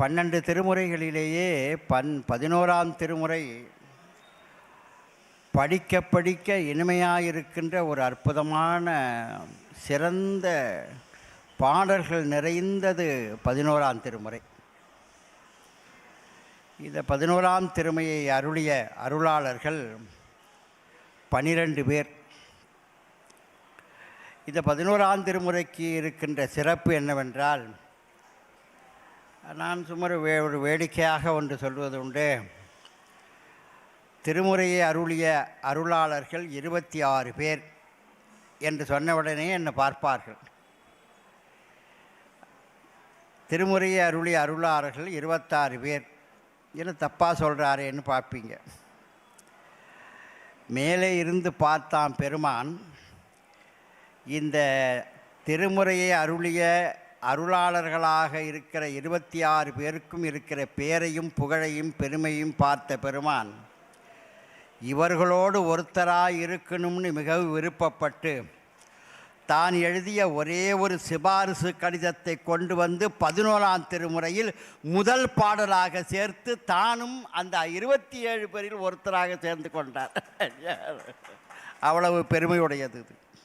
பன்னெண்டு திருமுறைகளிலேயே பன் பதினோராம் திருமுறை படிக்க படிக்க இனிமையாயிருக்கின்ற ஒரு அற்புதமான சிறந்த பாடல்கள் நிறைந்தது பதினோராம் திருமுறை. இந்த பதினோராம் திருமையை அருளிய அருளாளர்கள் பனிரெண்டு பேர். இந்த பதினோராம் திருமுறைக்கு இருக்கின்ற சிறப்பு என்னவென்றால் நான் சுமார் வே ஒரு வேடிக்கையாக ஒன்று சொல்வது உண்டு. திருமுறையை அருளிய அருளாளர்கள் இருபத்தி ஆறு பேர் என்று சொன்னவுடனே என்னை பார்ப்பார்கள். திருமுறையை அருளிய அருளாளர்கள் இருபத்தாறு பேர். என்ன தப்பாக சொல்கிறாரேன்னு பார்ப்பீங்க. மேலே இருந்து பார்த்தான் பெருமான். இந்த திருமுறையை அருளிய அருளாளர்களாக இருக்கிற இருபத்தி ஆறு பேருக்கும் இருக்கிற பேரையும் புகழையும் பெருமையும் பார்த்த பெருமான் இவர்களோடு ஒருத்தராக இருக்கணும்னு மிகவும் விருப்பப்பட்டு தான் எழுதிய ஒரே ஒரு சிபாரிசு கடிதத்தை கொண்டு வந்து பதினோராம் திருமுறையில் முதல் பாடலாக சேர்த்து தானும் அந்த இருபத்தி ஏழு பேரில் ஒருத்தராக சேர்ந்து கொண்டார். அவ்வளவு பெருமையுடையது இது.